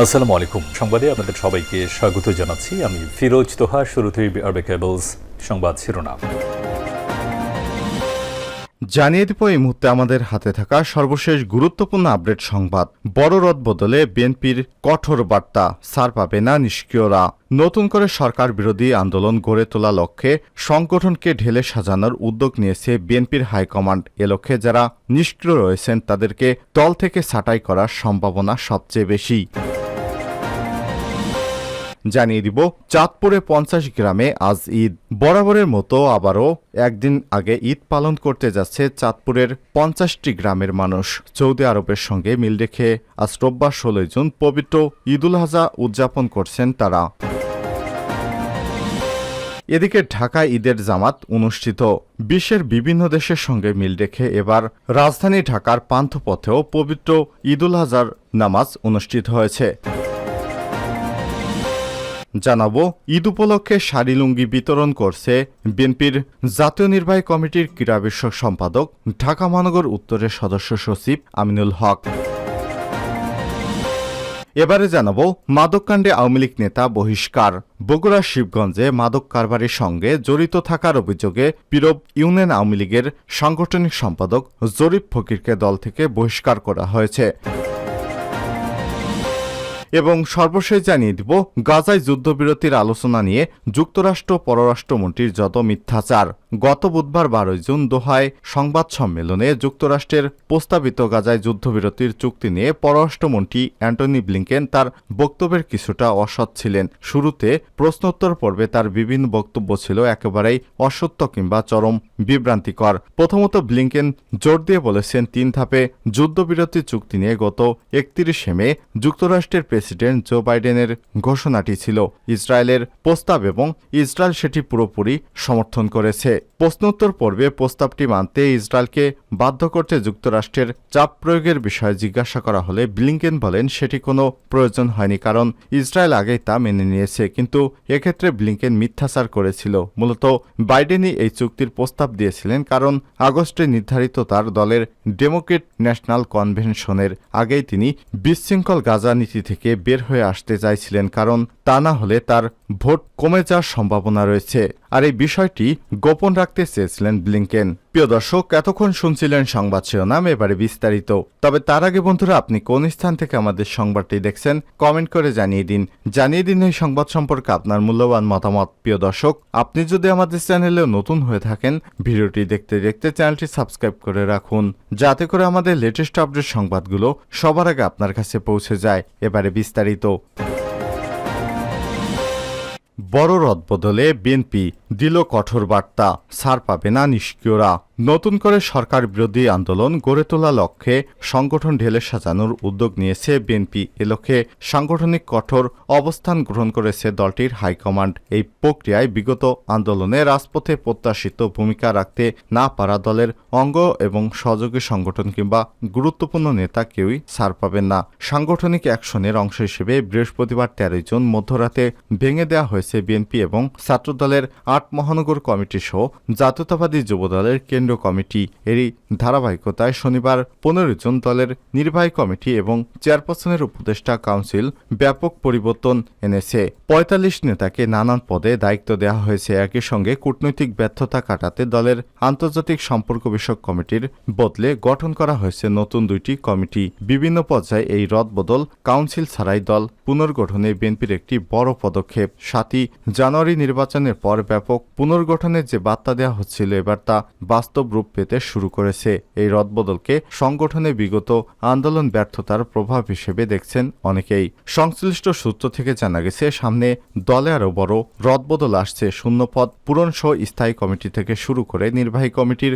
আসসালামু আলাইকুম। সংবাদে আপনাদের সবাইকে স্বাগত জানাচ্ছি। আমি ফিরোজ তোহা, শুরুতেই আরবে কেবলস সংবাদ শিরোনাম। জানিয়ে দিব এই মুহূর্তে আমাদের হাতে থাকা সর্বশেষ গুরুত্বপূর্ণ আপডেট সংবাদ। বড় রদ বদলে বিএনপির কঠোর বার্তা, সার পাবে না নিষ্ক্রিয়রা। নতুন করে সরকার বিরোধী আন্দোলন গড়ে তোলা লক্ষ্যে সংগঠনকে ঢেলে সাজানোর উদ্যোগ নিয়েছে বিএনপির হাইকমান্ড। এ লক্ষ্যে যারা নিষ্ক্রিয় রয়েছেন, তাদেরকে দল থেকে ছাঁটাই করার সম্ভাবনা সবচেয়ে বেশি। জানিয়ে দিব, চাঁদপুরে পঞ্চাশ গ্রামে আজ ঈদ। বরাবরের মতো আবারও একদিন আগে ঈদ পালন করতে যাচ্ছে চাঁদপুরের পঞ্চাশটি গ্রামের মানুষ। সৌদি আরবের সঙ্গে মিল রেখে আজ রোববার ষোলোই জুন পবিত্র ঈদুল হাজা উদযাপন করছেন তারা। এদিকে ঢাকা ঈদের জামাত অনুষ্ঠিত। বিশ্বের বিভিন্ন দেশের সঙ্গে মিল রেখে এবার রাজধানী ঢাকার পান্থপথেও পবিত্র ঈদুল আজহার নামাজ অনুষ্ঠিত হয়েছে। জানাব, ঈদ উপলক্ষে শাড়ি লুঙ্গি বিতরণ করছে বিএনপির জাতীয় নির্বাহী কমিটির ক্রীড়া বিষয়ক সম্পাদক, ঢাকা মহানগর উত্তরের সদস্য সচিব আমিনুল হক। এবারে জানাব, মাদককাণ্ডে আওয়ামী লীগ নেতা বহিষ্কার। বগুড়া শিবগঞ্জে মাদক কারবারের সঙ্গে জড়িত থাকার অভিযোগে পীরব ইউনিয়ন আওয়ামী লীগের সাংগঠনিক সম্পাদক জরিফ ফকিরকে দল থেকে বহিষ্কার করা হয়েছে। এবং সর্বশেষ জানিয়ে দিব, গাজায় যুদ্ধবিরতির আলোচনা নিয়ে যুক্তরাষ্ট্র পররাষ্ট্রমন্ত্রীর যত মিথ্যাচার। গত বুধবার বারোই জুন দোহায় সংবাদ সম্মেলনে যুক্তরাষ্ট্রের প্রস্তাবিত গাজায় যুদ্ধবিরতির চুক্তি নিয়ে পররাষ্ট্রমন্ত্রী অ্যান্টনি ব্লিংকেন তার বক্তব্যের কিছুটা অসৎ ছিলেন। শুরুতে প্রশ্নোত্তর পর্বে তার বিভিন্ন বক্তব্য ছিল একেবারেই অসত্য কিংবা চরম বিভ্রান্তিকর। প্রথমত ব্লিংকেন জোর দিয়ে বলেছেন, তিন ধাপে যুদ্ধবিরতি চুক্তি নিয়ে গত একত্রিশে মে যুক্তরাষ্ট্রের প্রেসিডেন্ট জো বাইডেনের ঘোষণাটি ছিল ইসরায়েলের প্রস্তাব এবং ইসরায়েল সেটি পুরোপুরি সমর্থন করেছে। প্রশ্নোত্তর পর্বে প্রস্তাবটি মানতে ইসরায়েলকে বাধ্য করতে যুক্তরাষ্ট্রের চাপ প্রয়োগের বিষয়ে জিজ্ঞাসা করা হলে ব্লিংকেন বলেন, সেটি কোনো প্রয়োজন হয়নি কারণ ইসরায়েল আগেই তা মেনে নিয়েছে। কিন্তু এক্ষেত্রে ব্লিংকেন মিথ্যাচার করেছিল। মূলত বাইডেনই এই চুক্তির প্রস্তাব দিয়েছিলেন কারণ আগস্টে নির্ধারিত তার দলের ডেমোক্রেট ন্যাশনাল কনভেনশনের আগেই তিনি বিশৃঙ্খল গাজা নীতি থেকে বের হয়ে আসতে চাইছিলেন কারণ তা না হলে তার ভোট কমে যাওয়ার সম্ভাবনা রয়েছে। আর এই বিষয়টি গোপন রাখতে চেয়েছিলেন ব্লিংকেন। প্রিয় দর্শক, এতক্ষণ শুনছিলেন সংবাদ শিরোনাম, এবারে বিস্তারিত। তবে তার আগে বন্ধুরা, আপনি কোন স্থান থেকে আমাদের সংবাদটি দেখছেন, কমেন্ট করে জানিয়ে দিন। জানিয়ে দিন এই সংবাদ সম্পর্কে আপনার মূল্যবান মতামত। প্রিয় দর্শক, আপনি যদি আমাদের চ্যানেলে নতুন হয়ে থাকেন, ভিডিওটি দেখতে দেখতে চ্যানেলটি সাবস্ক্রাইব করে রাখুন, যাতে করে আমাদের লেটেস্ট আপডেট সংবাদগুলো সবার আগে আপনার কাছে পৌঁছে যায়। এবারে বিস্তারিত। বড় রদ বদলে বিএনপি দিল কঠোর বার্তা ছাড় পাবে না নিষ্ক্রিয়রা। নতুন করে সরকার বিরোধী আন্দোলন গড়ে তোলা লক্ষ্যে সংগঠন ঢেলে সাজানোর উদ্যোগ নিয়েছে বিএনপি। এ লক্ষ্যে সাংগঠনিক কঠোর অবস্থান গ্রহণ করেছে দলটির হাইকমান্ড। এই প্রক্রিয়ায় বিগত আন্দোলনে রাজপথে প্রত্যাশিত ভূমিকা রাখতে না পারা দলের অঙ্গ এবং সহযোগী সংগঠন কিংবা গুরুত্বপূর্ণ নেতা কেউই ছাড় পাবেন না। সাংগঠনিক অ্যাকশনের অংশ হিসেবে বৃহস্পতিবার তেরোই জুন মধ্যরাতে ভেঙে দেওয়া হয়েছে বিএনপি এবং ছাত্রদলের আট মহানগর কমিটি সহ জাতীয়তাবাদী যুবদলের কেন্দ্র কমিটি এরই ধারাবাহিকতায় শনিবার পনেরো জুন দলের নির্বাহী কমিটি এবং চেয়ারপারসনের উপদেষ্টা কাউন্সিল ব্যাপক পরিবর্তন এনেছে। পঁয়তাল্লিশ নেতাকে নানান পদে দায়িত্ব দেওয়া হয়েছে। একই সঙ্গে কূটনৈতিক ব্যর্থতা কাটাতে দলের আন্তর্জাতিক সম্পর্ক বিষয়ক কমিটির বদলে গঠন করা হয়েছে নতুন দুইটি কমিটি। বিভিন্ন পর্যায়ে এই রদবদল কাউন্সিল ছাড়াই দল পুনর্গঠনে বিএনপির একটি বড় পদক্ষেপ। সাতই জানুয়ারি নির্বাচনের পর ব্যাপক পুনর্গঠনের যে বার্তা দেওয়া হচ্ছিল, এবার তা বাস্তব রূপ পেতে শুরু করেছে। এই রদবদলকে সংগঠনে বিগত আন্দোলন ব্যর্থতার প্রভাব হিসেবে দেখছেন অনেকেই। সংশ্লিষ্ট সূত্র থেকে জানা গেছে, সামনে দলে আরও বড় রদবদল আসছে। শূন্যপদ পূরণ সহ স্থায়ী কমিটি থেকে শুরু করে নির্বাহী কমিটির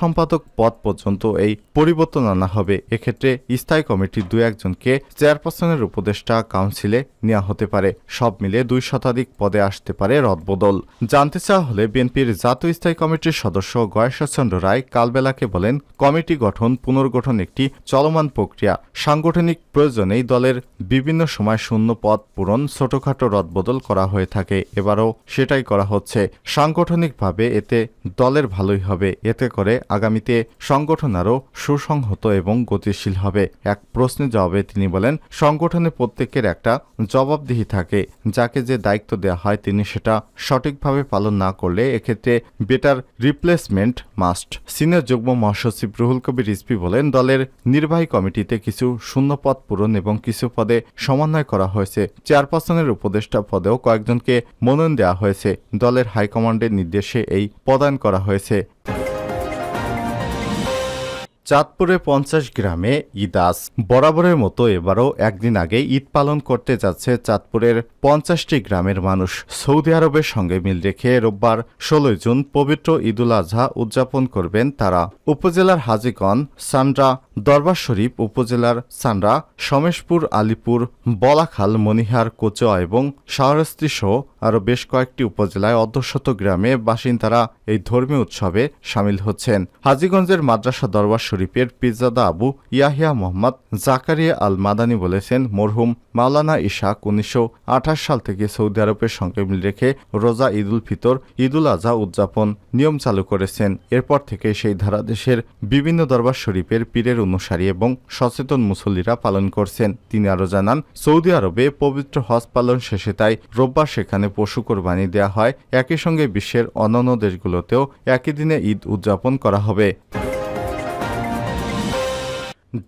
সম্পাদক পদ পর্যন্ত এই পরিবর্তন আনা হবে। এক্ষেত্রে স্থায়ী কমিটির দু একজনকে চেয়ারপারসনের উপদেষ্টা কাউন্সিলে নেওয়া হতে পারে। সব মিলে দুই শতাধিক পদে আসতে পারে রদবদল। জানতে চাওয়া হলে বিএনপির জাতীয় স্থায়ী কমিটির সদস্য গয়েশ্বর সন্তোষচন্দ্র রায় কালবেলাকে বলেন, কমিটি গঠন, পুনর্গঠন একটি চলমান প্রক্রিয়া। সাংগঠনিক প্রয়োজনেই দলের বিভিন্ন সময় শূন্য পদ পূরণ, ছোটখাটো রদবদল করা হয়ে থাকে। এবারও সেটাই করা হচ্ছে। সাংগঠনিকভাবে এতে দলের ভালোই হবে। এতে করে আগামীতে সংগঠন আরও সুসংহত এবং গতিশীল হবে। এক প্রশ্নের জবাবে তিনি বলেন, সংগঠনে প্রত্যেকের একটা জবাবদিহি থাকে। যাকে যে দায়িত্ব দেওয়া হয় তিনি সেটা সঠিকভাবে পালন না করলে এক্ষেত্রে বেটার রিপ্লেসমেন্ট মাস্ট। সিনিয়র যুগ্ম মহাসচিব রুহুল কবির রিজভি বলেন, দলের নির্বাহী কমিটিতে কিছু শূন্যপদ পূরণ এবং কিছু পদে সমন্বয় করা হয়েছে। চেয়ারপারসনের উপদেষ্টা পদেও কয়েকজনকে মনোনয়ন দেওয়া হয়েছে। দলের হাইকমান্ডের নির্দেশে এই প্রদান করা হয়েছে। চাঁদপুরে পঞ্চাশ গ্রামে ঈদাস বরাবরের মতো এবারও একদিন আগে ঈদ পালন করতে যাচ্ছে চাঁদপুরের পঞ্চাশটি গ্রামের মানুষ সৌদি আরবের সঙ্গে মিল রেখে রোববার ষোলোই জুন পবিত্র ঈদুল আজহা উদযাপন করবেন তারা। উপজেলার হাজিগঞ্জ সান্ড্রা, দরবার শরীফ, উপজেলার সান্ডা সমেশপুর, আলিপুর, বলাখাল, মনিহার, কোচোয়া এবং শাহরাস্তি সহ আরও বেশ কয়েকটি উপজেলায় অর্ধশত গ্রামে বাসিন্দারা এই ধর্মীয় উৎসবে সামিল হচ্ছেন। হাজীগঞ্জের মাদ্রাসা দরবার শরীফের পিজাদা আবু ইয়াহিয়া মোহাম্মদ জাকারিয়া আল মাদানি বলেছেন, মরহুম মাওলানা ইশাক উনিশশো সাল থেকে সৌদি আরবের সঙ্গে মিল রেখে রোজা ঈদুল ফিতর ঈদুল আজহা উদযাপন নিয়ম চালু করেছেন। এরপর থেকে সেই ধারা দেশের বিভিন্ন দরবার শরীফের পীরের অনুসারী এবং সচেতন মুসল্লিরা পালন করছেন। তিনি আরও জানান, সৌদি আরবে পবিত্র হজ পালন শেষে তাই রোববার সেখানে পশু কোরবানি দেওয়া হয়। একই সঙ্গে বিশ্বের অন্যান্য দেশগুলোতেও একই দিনে ঈদ উদযাপন করা হবে।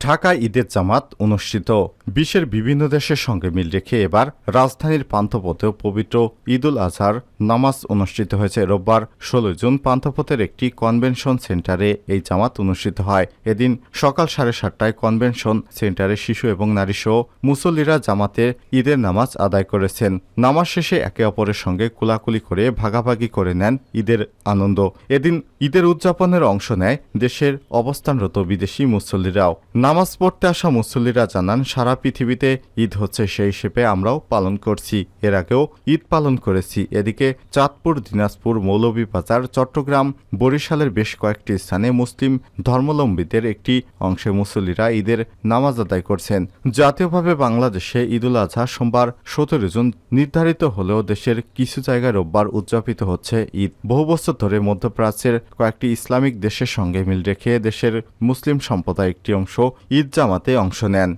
ঢাকা ঈদের জামাত অনুষ্ঠিত। বিশ্বের বিভিন্ন দেশের সঙ্গে মিল রেখে এবার রাজধানীর পান্থপথেও পবিত্র ঈদুল আজহার নামাজ অনুষ্ঠিত হয়েছে। রোববার ষোলো জুন পান্থপথের একটি কনভেনশন সেন্টারে এই জামাত অনুষ্ঠিত হয়। এদিন সকাল সাড়ে সাতটায় কনভেনশন সেন্টারে শিশু এবং নারীসহ মুসল্লিরা জামাতের ঈদের নামাজ আদায় করেছেন। নামাজ শেষে একে অপরের সঙ্গে কোলাকুলি করে ভাগাভাগি করে নেন ঈদের আনন্দ। এদিন ঈদের উদযাপনের অংশ নেয় দেশের অবস্থানরত বিদেশি মুসল্লিরাও। নামাজ পড়তে আসা মুসল্লিরা জানান, সারা পৃথিবীতে ঈদ হচ্ছে সেই হিসেবে আমরাও পালন করছি। এর আগেও ঈদ পালন করেছি। এদিকে চাঁদপুর, দিনাজপুর, মৌলভীবাজার, চট্টগ্রাম, বরিশালের বেশ কয়েকটি স্থানে মুসলিম ধর্মাবলম্বীদের একটি অংশে মুসল্লিরা ঈদের নামাজ আদায় করছেন। জাতীয়ভাবে বাংলাদেশে ঈদুল আজহা সোমবার সতেরো জুন নির্ধারিত হলেও দেশের কিছু জায়গায় রোববার উদযাপিত হচ্ছে ঈদ। বহু বছর ধরে মধ্যপ্রাচ্যের কয়েকটি ইসলামিক দেশের সঙ্গে মিল রেখে দেশের মুসলিম সম্প্রদায় একটি অংশ ঈদ জামাতে অংশ নেন।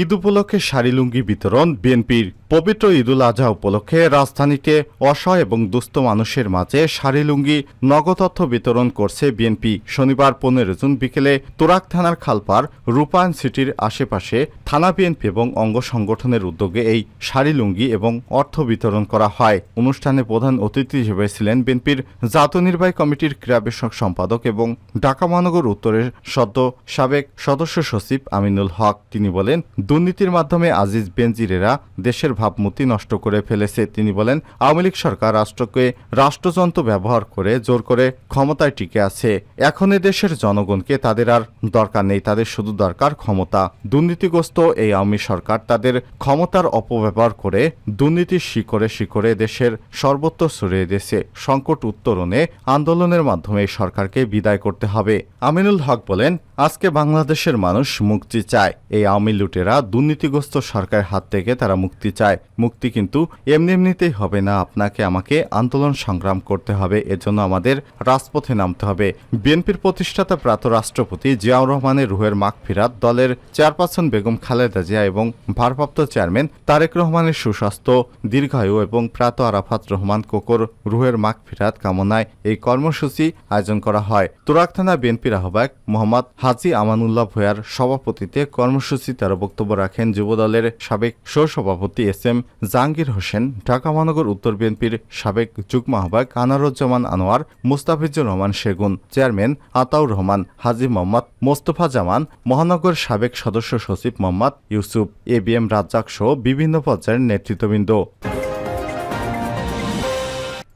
ঈদ উপলক্ষে শাড়ি লুঙ্গি বিতরণ বিএনপির। পবিত্র ঈদুল আজহা উপলক্ষে রাজধানীতে অসহায় এবং দুস্থ মানুষের মাঝে শাড়ি, লুঙ্গি, নগদ অর্থ বিতরণ করছে বিএনপি। শনিবার পনেরো জুন বিকেলে তোরাক থানার খালপার রূপায়ণ সিটির আশেপাশে থানা বিএনপি এবং অঙ্গ সংগঠনের উদ্যোগে এই শাড়ি, লুঙ্গি এবং অর্থ বিতরণ করা হয়। অনুষ্ঠানে প্রধান অতিথি হিসেবে ছিলেন বিএনপির জাতীয় নির্বাহী কমিটির ক্রীড়া সম্পাদক এবং ঢাকা মহানগর উত্তরের সদ্য সাবেক সদস্য সচিব আমিনুল হক। তিনি বলেন, দুর্নীতির মাধ্যমে আজিজ বেনজিরেরা দেশের ভাবমূর্তি নষ্ট করে ফেলেছে। তিনি বলেন, আওয়ামী লীগ সরকার রাষ্ট্রকে রাষ্ট্রযন্ত্র ব্যবহার করে জোর করে ক্ষমতায় টিকে আছে। এখন দেশের জনগণকে তাদের আর দরকার নেই, তাদের শুধু দরকার ক্ষমতা। দুর্নীতিগ্রস্ত এই আওয়ামী সরকার তাদের ক্ষমতার অপব্যবহার করে দুর্নীতির শিকড়ে শিকড়ে দেশের সর্বত্র ছড়িয়ে দিয়েছে। সংকট উত্তরণে আন্দোলনের মাধ্যমে এই সরকারকে বিদায় করতে হবে। আমিনুল হক বলেন, আজকে বাংলাদেশের মানুষ মুক্তি চায়। এই আওয়ামী লুটেরা দুর্নীতিগ্রস্ত সরকারের হাত থেকে তারা মুক্তি চায়। মুক্তি কিন্তু এমনি এমনিতেই হবে না। আপনাকে আমাকে আন্দোলন সংগ্রাম করতে হবে, এজন্য আমাদের রাজপথে নামতে হবে। বিএনপির প্রতিষ্ঠাতা প্রাত রাষ্ট্রপতি জিয়াউর রহমানের রুহের মাগফিরাত দলের চেয়ারপারসন বেগম খালেদা জিয়া এবং ভারপ্রাপ্ত চেয়ারম্যান তারেক রহমানের সুস্বাস্থ্য, দীর্ঘায়ু এবং প্রাত আরাফাত রহমান কোকর রুহের মাগফিরাত কামনায় এই কর্মসূচি আয়োজন করা হয়। তুরাক থানা বিএনপির আহ্বায়ক মোহাম্মদ হাজি আমানুল্লাহ ভূয়ার সভাপতিতে কর্মসূচিতে আরও বক্তব্য রাখেন যুবদলের সাবেক সহসভাপতি এস এম জাহাঙ্গীর হোসেন, ঢাকা মহানগর উত্তর বিএনপির সাবেক যুগ্ম আহ্বায়ক আনারুজ্জামান আনোয়ার, মুস্তাফিজুর রহমান সেগুন, চেয়ারম্যান আতাউর রহমান, হাজি মোহাম্মদ মোস্তফা জামান, মহানগর সাবেক সদস্য সচিব Mohammad Yusuf, A B M Razzak সহ বিভিন্ন পর্যায়ের নেতৃত্ববৃন্দ।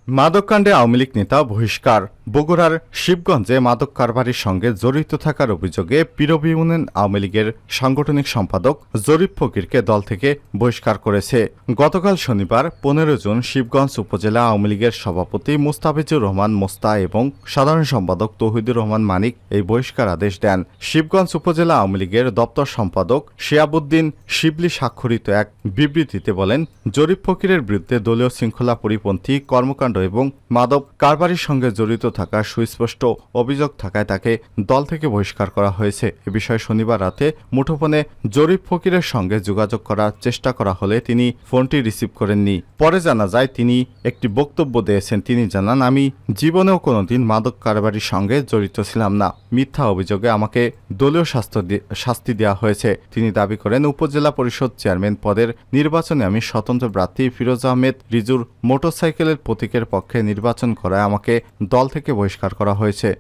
মাদককাণ্ডে আওয়ামী লীগ নেতা বহিষ্কার। বগুড়ার শিবগঞ্জে মাদক কারবারির সঙ্গে জড়িত থাকার অভিযোগে পিরব ইউনিয়ন আওয়ামী লীগের সাংগঠনিক সম্পাদক জরিফ ফকিরকে দল থেকে বহিষ্কার করেছে। গতকাল শনিবার পনেরো জুন শিবগঞ্জ উপজেলা আওয়ামী লীগের সভাপতি মুস্তাফিজুর রহমান মোস্তা এবং সাধারণ সম্পাদক তৌহিদুর রহমান মানিক এই বহিষ্কার আদেশ দেন। শিবগঞ্জ উপজেলা আওয়ামী লীগের দপ্তর সম্পাদক শিয়াবুদ্দিন শিবলি স্বাক্ষরিত এক বিবৃতিতে বলেন জরিফ ফকিরের বিরুদ্ধে দলীয় শৃঙ্খলা পরিপন্থী কর্মকাণ্ড এবং মাদক কারবারির সঙ্গে জড়িত থাকার সুস্পষ্ট অভিযোগ থাকায় তাকে দল থেকে বহিষ্কার করা হয়েছে। এ বিষয়ে শনিবার রাতে মুঠোফোনে জরিফ ফকিরের সঙ্গে যোগাযোগ করার চেষ্টা করা হলে তিনি ফোনটি রিসিভ করেননি। পরে জানা যায়, তিনি একটি বক্তব্য দিয়েছেন। তিনি জানান, আমি জীবনেও কোনোদিন মাদক কারবারির সঙ্গে জড়িত ছিলাম না। মিথ্যা অভিযোগে আমাকে দলীয় স্বাস্থ্য শাস্তি দেওয়া হয়েছে। তিনি দাবি করেন, উপজেলা পরিষদ চেয়ারম্যান পদের নির্বাচনে আমি স্বতন্ত্র প্রার্থী ফিরোজ আহমেদ রিজুর মোটরসাইকেলের প্রতীকের পক্ষে নির্বাচন করায় আমাকে দল থেকে বহিষ্কার করা হয়েছে।